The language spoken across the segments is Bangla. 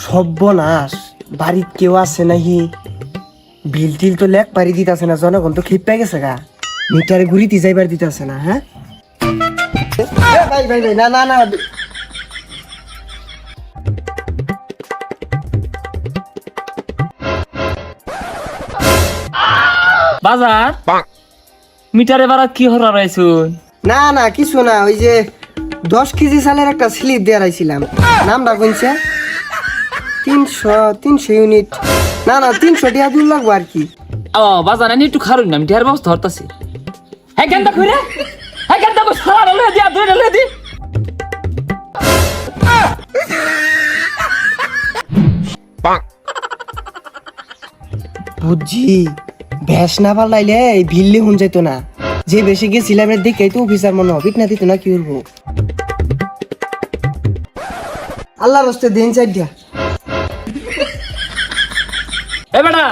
সর্বনাশ বাড়িত কেউ আছে নাহি। বিল টিল তো লেখ পারি দিতেছে না জনগণ তো খিপ পেয়ে গেছে গা। মিটারে ঘুরিতে যাইবার দিতেছে না হ্যাঁ এ, ভাই ভাই ভাই না না না বাজার মিটারে বারাত কি হরা রয়েছুন না না কিছু না ওই যে দশ কেজি সালের একটা স্লিপ দিয়ে রাইছিলাম নামটা কোনছে? তিনশো তিনশো ইউনিট না না তিনশো টাকা দূর লাগবো আর কি। ও বাজার আমি একটু খারুন না মিটার ব্যবস্থা হরতাছি হ্যাঁ কেন দেখো রে? হ্যাঁ কেন দেখো? সারা লয়ে দিয়া দুই লয়ে দি। বুঝছি। ভ্যাস না পাল্লাইলে ভিল্লি হুন যাইতো না। যে বেশি গেছিলাম দেখে তো অফিসার মনে হবিক না দিত না কি করব? আল্লাহ রস্তে দিন চাই দিয়া। এ বেটা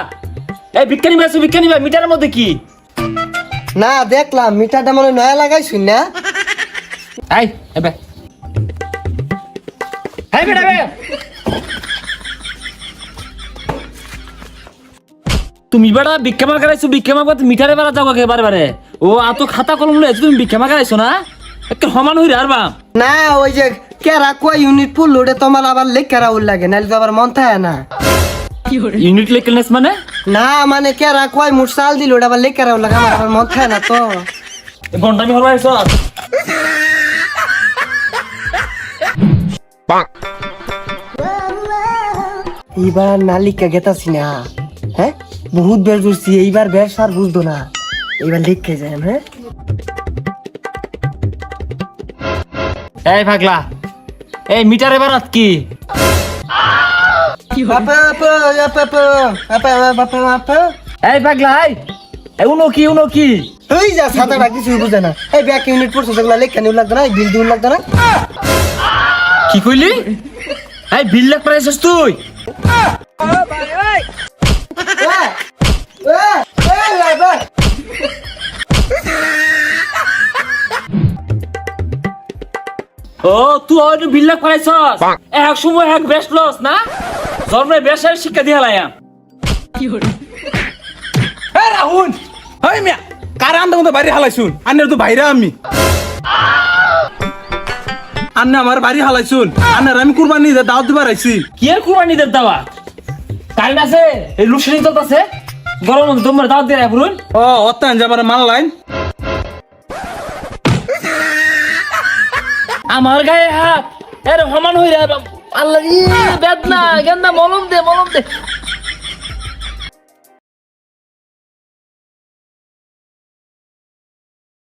এই বিজ্ঞানী বেসু বিজ্ঞানী ভাই মিটারের মধ্যে কি? না দেখলাম মিটারটা মনে নয়া লাগাইছুন না? এই এবে এই বেটা বে। তুমি বেটা ভিক্ষা মার করাইছো ভিক্ষা মার করতে মিটারে বেড়া যাও বারে বারে। ও আতো খাতা কলম লয়ে তুমি ভিক্ষা মার করাইছো না? একটা সমান হই আর বাম না ওই যে কেরা কয় ইউনিট ফুল ওটা তোমার আবার লেখারা উল লাগে নাহলে তো আবার মন থাকে না। ইউনিট লেকেলনেস মানে? না মানে চাল দিল ওটা আবার লেখারা উল লাগে আমার মন থাকে না তো। ঘণ্টা আমি এইবার নালিকা গেতাছি না হ্যাঁ? বহুত বের করছি এইবার বের সার বুঝতো না। এইবার লিখে যায় হ্যাঁ? এই পাগলা এই মিটারে বারাত কি? এই পাগলা এই উনো কি উনো কি? এই যা সাঁতারটা কিছু বুঝে না। এই ব্যাক ইউনিট পড়ছে সেগুলো লেখা নিউ লাগতো না এই বিল দিউ লাগতো না। কি কইলি? এই বিল লাগ পাইছিস তুই। ও তুই হয়তো বিল লাগ পাইছস এক সময় এক বেস্ট লস না? জন্মে বেশের শিক্ষা দিয়ে লাইয়া এ রাহুল হয় মিয়া কার আন্দা মতো বাড়ি হালাইছুন? আন্নের তো বাইরে আমি। আন্নে আমার বাড়ি হালাইছুন। আন্নার আমি কুরবানি দিয়ে দাওয়াত দিবার আইছি কি আর কুরবানি দের দাওয়া কারেন্ট আছে এই লুসেনি তো আছে গরম তোমার দাওয়াত দিয়ে রাখুন ও অত্যান যাবার মাল লাইন আমার গায়ে হাত এর সমান হই রে আল্লাহ বেদনা গেন্দা মলম দে মলম দে।